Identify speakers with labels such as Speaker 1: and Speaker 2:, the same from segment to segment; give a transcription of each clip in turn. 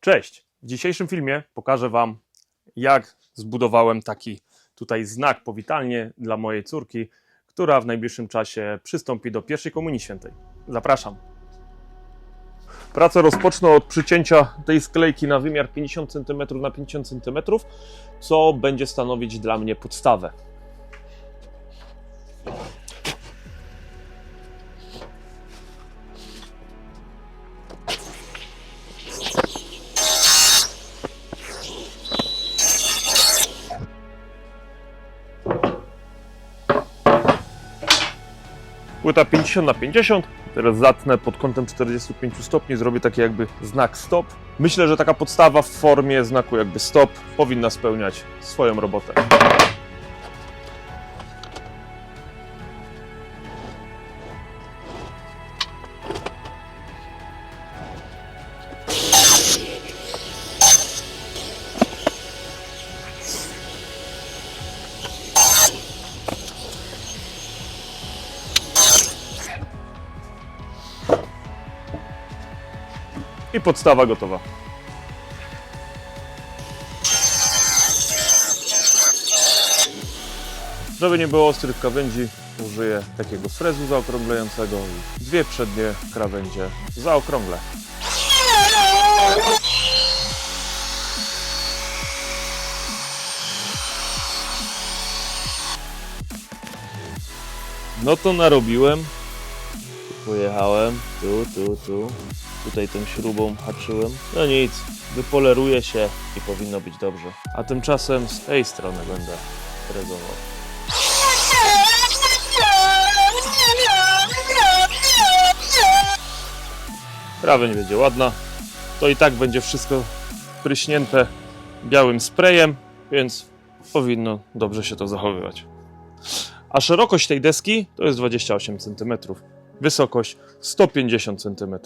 Speaker 1: Cześć! W dzisiejszym filmie pokażę Wam, jak zbudowałem taki tutaj znak powitalnie dla mojej córki, która w najbliższym czasie przystąpi do pierwszej Komunii Świętej. Zapraszam! Pracę rozpocznę od przycięcia tej sklejki na wymiar 50 cm na 50 cm, co będzie stanowić dla mnie podstawę. Płyta 50 na 50. Teraz zatnę pod kątem 45 stopni, zrobię taki jakby znak stop. Myślę, że taka podstawa w formie znaku jakby stop powinna spełniać swoją robotę. I podstawa gotowa. Żeby nie było ostrych krawędzi, użyję takiego frezu zaokrąglającego i dwie przednie krawędzie zaokrąglę. No to narobiłem. Pojechałem tu, tu, tu. Tutaj tą śrubą haczyłem. No nic, wypoleruje się i powinno być dobrze. A tymczasem z tej strony będę frezował. Krawędź będzie ładna. To i tak będzie wszystko pryśnięte białym sprayem, więc powinno dobrze się to zachowywać. A szerokość tej deski to jest 28 cm. Wysokość 150 cm.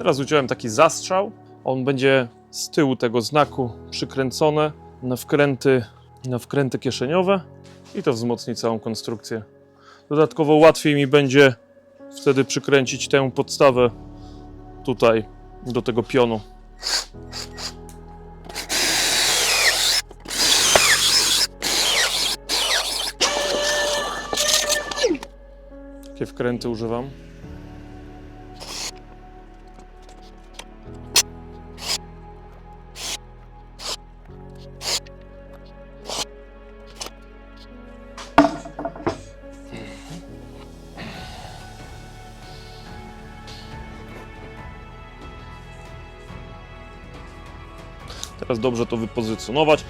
Speaker 1: Teraz uciąłem taki zastrzał. On będzie z tyłu tego znaku przykręcone na wkręty, na wkręty kieszeniowe i to wzmocni całą konstrukcję. Dodatkowo łatwiej mi będzie wtedy przykręcić tę podstawę tutaj do tego pionu. Takie wkręty używam. Teraz dobrze to wypozycjonować.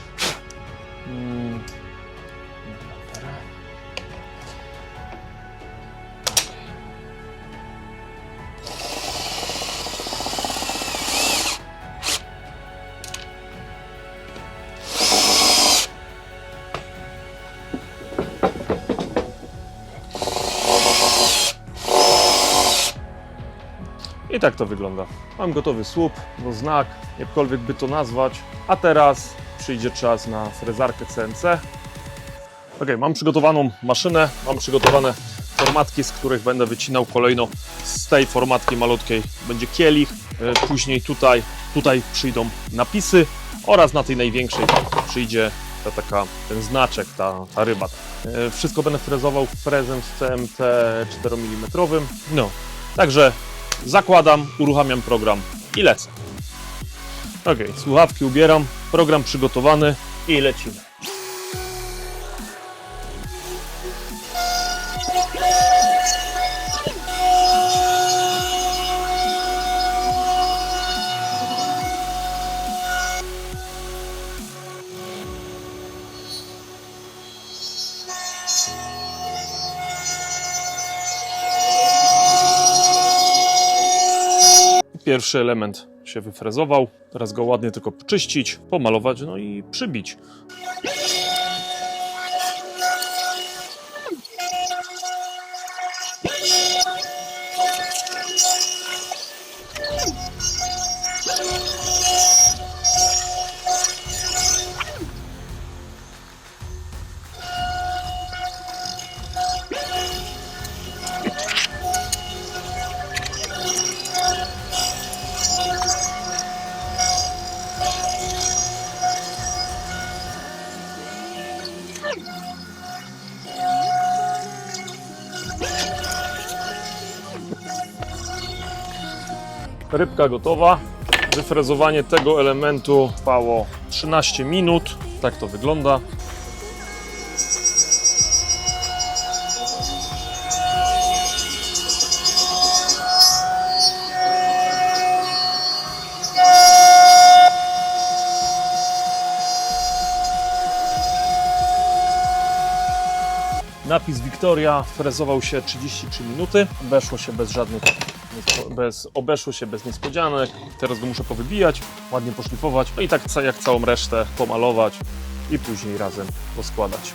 Speaker 1: I tak to wygląda. Mam gotowy słup, no znak, jakkolwiek by to nazwać. A teraz przyjdzie czas na frezarkę CNC. Ok, mam przygotowaną maszynę, mam przygotowane formatki, z których będę wycinał kolejno z tej formatki malutkiej. Będzie kielich, e, później tutaj, tutaj przyjdą napisy oraz na tej największej przyjdzie ta taka, ten znaczek, ta, ta ryba. E, Wszystko będę frezował frezem z CMT 4 mm. No, także zakładam, uruchamiam program i lecę. Ok, słuchawki ubieram, program przygotowany i lecimy. Pierwszy element się wyfrezował. Teraz go ładnie tylko czyścić, pomalować, no i przybić. Rybka gotowa. Wyfrezowanie tego elementu trwało 13 minut. Tak to wygląda. Napis Victoria frezował się 33 minuty. Obeszło się bez żadnych bez, obeszło się bez niespodzianek. Teraz go muszę powybijać, ładnie poszlifować, no i tak jak całą resztę pomalować i później razem poskładać.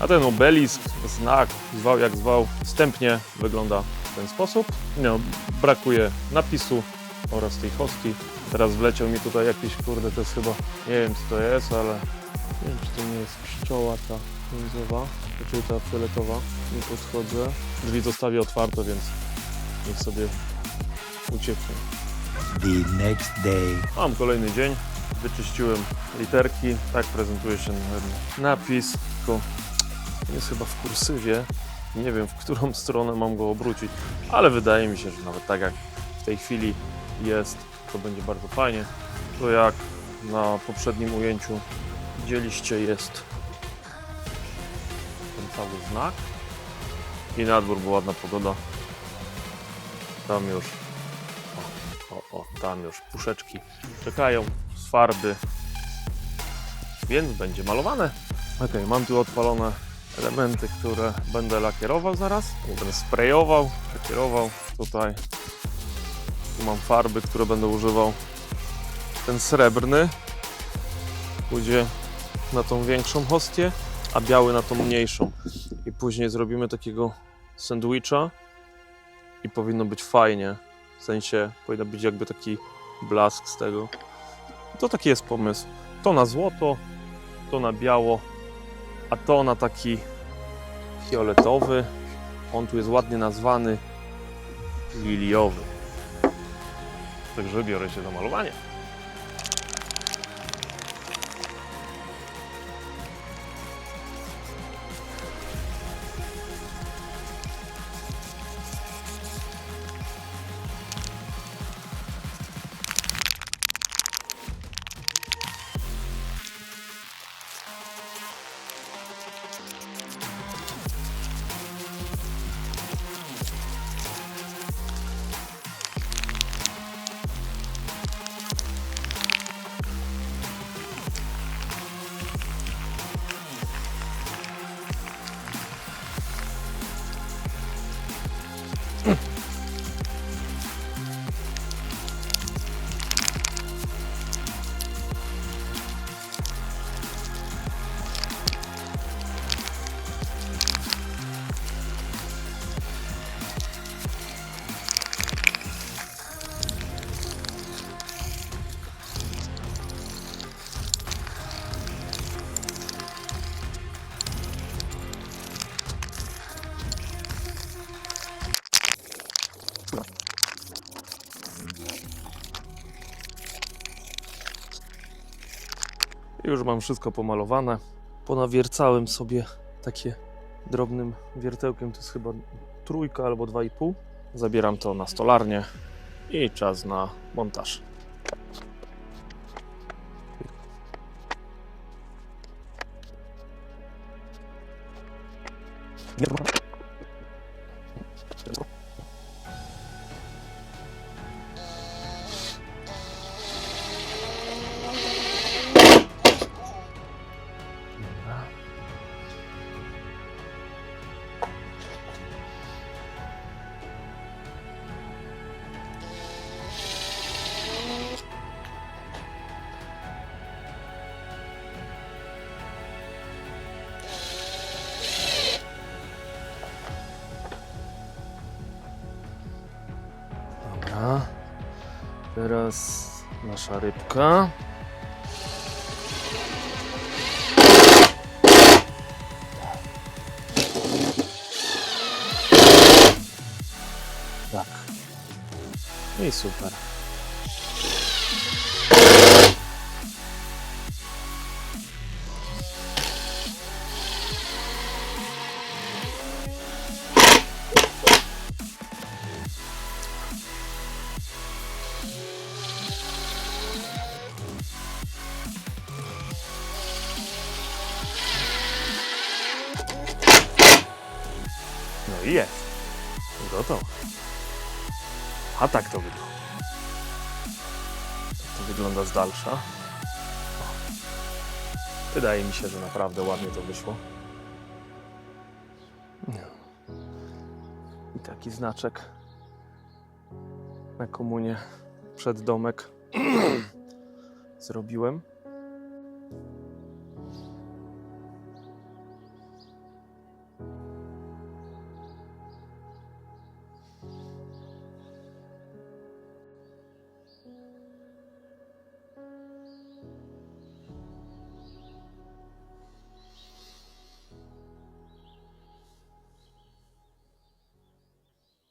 Speaker 1: A ten obelisk, znak, zwał jak zwał, wstępnie wygląda w ten sposób. No, brakuje napisu oraz tej hostii. Teraz wleciał mi tutaj jakiś, kurde, to jest chyba, nie wiem co to jest, ale nie wiem czy to nie jest pszczoła ta międzowa, czy ta fioletowa. Nie podchodzę. Drzwi zostawię otwarte, więc niech sobie ucieknie.
Speaker 2: the next day.
Speaker 1: Mam kolejny dzień, wyczyściłem literki, tak prezentuje się napis, tylko jest chyba w kursywie, nie wiem w którą stronę mam go obrócić, ale wydaje mi się, że nawet tak jak w tej chwili jest, to będzie bardzo fajnie. To jak na poprzednim ujęciu widzieliście jest ten cały znak i na dwór była ładna pogoda. Tam już o, o, tam już puszeczki czekają farby, więc będzie malowane. Ok, mam tu odpalone elementy, które będę lakierował zaraz. Będę sprayował, lakierował tutaj. Tu mam farby, które będę używał. Ten srebrny pójdzie na tą większą hostię, a biały na tą mniejszą. I później zrobimy takiego sandwicha i powinno być fajnie. W sensie powinien być jakby taki blask z tego. To taki jest pomysł. To na złoto, to na biało, a to na taki fioletowy. On tu jest ładnie nazwany liliowy. Także biorę się za malowanie. Już mam wszystko pomalowane. Ponawiercałem sobie takie drobnym wiertełkiem, to jest chyba trójka albo dwa i pół. Zabieram to na stolarnię i czas na montaż. Dobra. Teraz nasza rybka. Tak. No i super. Gotowe. A tak to wygląda. To wygląda z dalsza. Wydaje mi się, że naprawdę ładnie to wyszło. No. I taki znaczek na komunie przed domek zrobiłem.